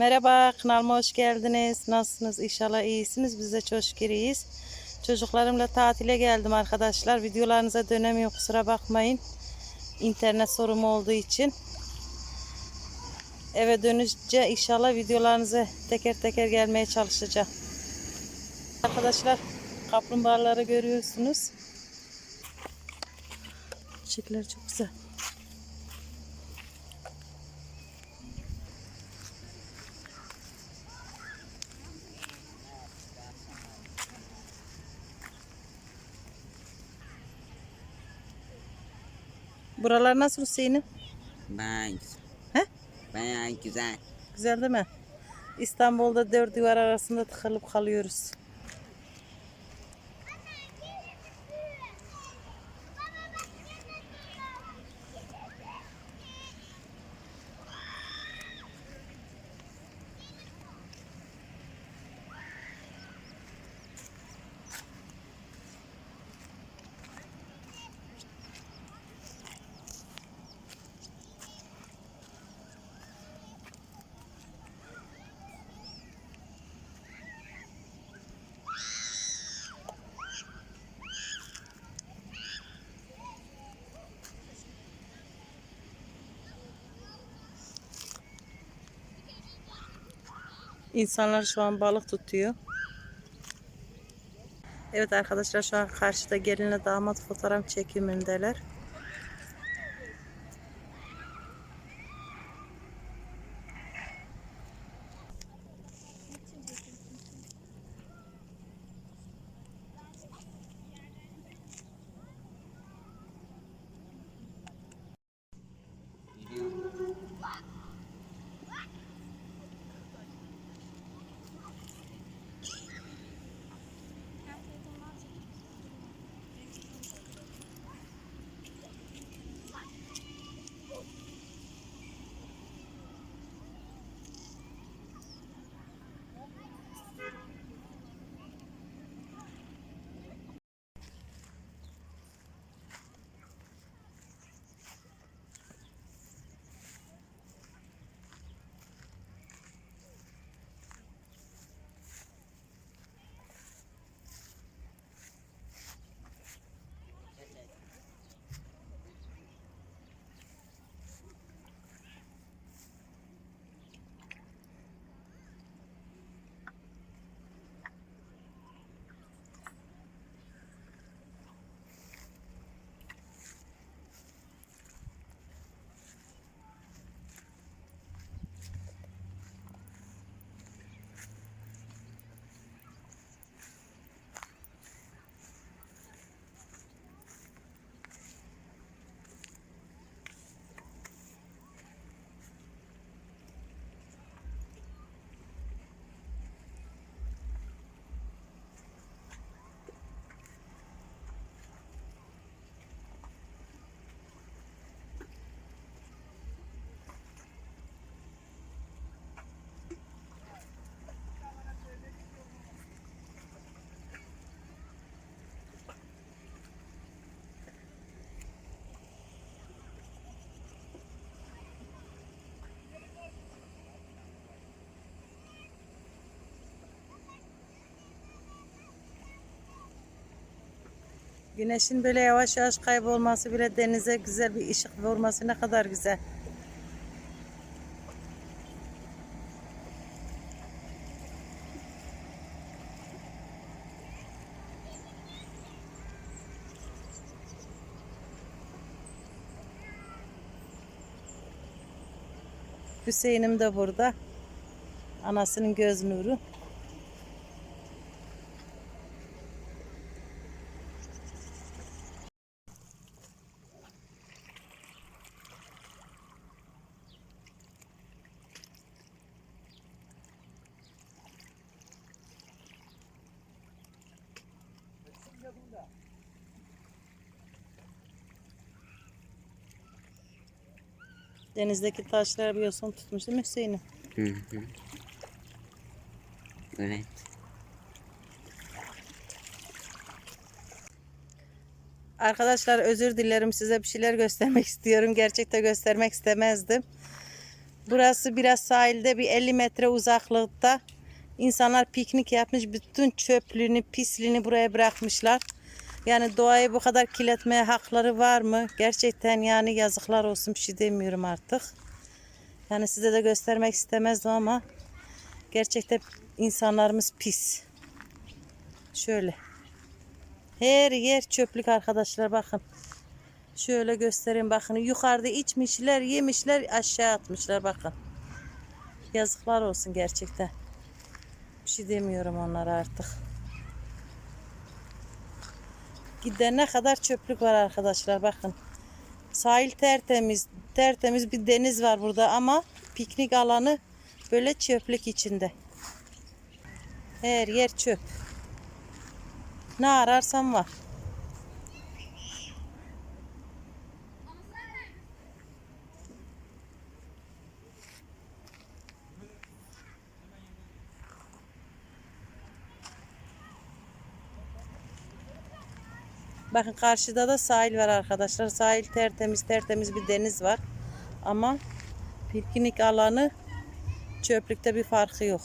Merhaba kanalıma hoş geldiniz. Nasılsınız? İnşallah iyisiniz. Biz de çok şükür. Çocuklarımla tatile geldim arkadaşlar. Videolarınıza dönemiyor kusura bakmayın. İnternet sorunu olduğu için. Eve dönünce inşallah videolarınızı teker teker gelmeye çalışacağım. Arkadaşlar kaplumbağaları görüyorsunuz. Çiçekler çok güzel. Buralar nasıl Hüseyin'im? Bayağı güzel. He? Bayağı güzel. Güzel değil mi? İstanbul'da dört duvar arasında tıkılıp kalıyoruz. İnsanlar şu an balık tutuyor. Evet arkadaşlar şu an karşıda gelinle damat fotoğraf çekimindeler. Güneşin böyle yavaş yavaş kaybolması bile denize güzel bir ışık vurması ne kadar güzel. Hüseyin'im de burada. Anasının göz nuru. Denizdeki taşlar bir yosun tutmuş değil mi Hüseyin'im? Hı hı. Evet. Arkadaşlar özür dilerim size bir şeyler göstermek istiyorum. Gerçekte göstermek istemezdim. Burası biraz sahilde bir 50 metre uzaklıkta. İnsanlar piknik yapmış. Bütün çöplüğünü, pisliğini buraya bırakmışlar. Yani doğayı bu kadar kirletmeye hakları var mı? Gerçekten yani yazıklar olsun bir şey demiyorum artık. Yani size de göstermek istemezdim ama gerçekten insanlarımız pis. Şöyle. Her yer çöplük arkadaşlar bakın. Şöyle göstereyim bakın. Yukarıda içmişler, yemişler, aşağı atmışlar bakın. Yazıklar olsun gerçekten. Bir şey demiyorum onlara artık. Gidene kadar çöplük var arkadaşlar bakın. Sahil tertemiz, tertemiz bir deniz var burada ama piknik alanı böyle çöplük içinde. Her yer çöp. Ne ararsan var. Bakın karşıda da sahil var arkadaşlar. Sahil tertemiz tertemiz bir deniz var. Ama piknik alanı çöplükte bir farkı yok.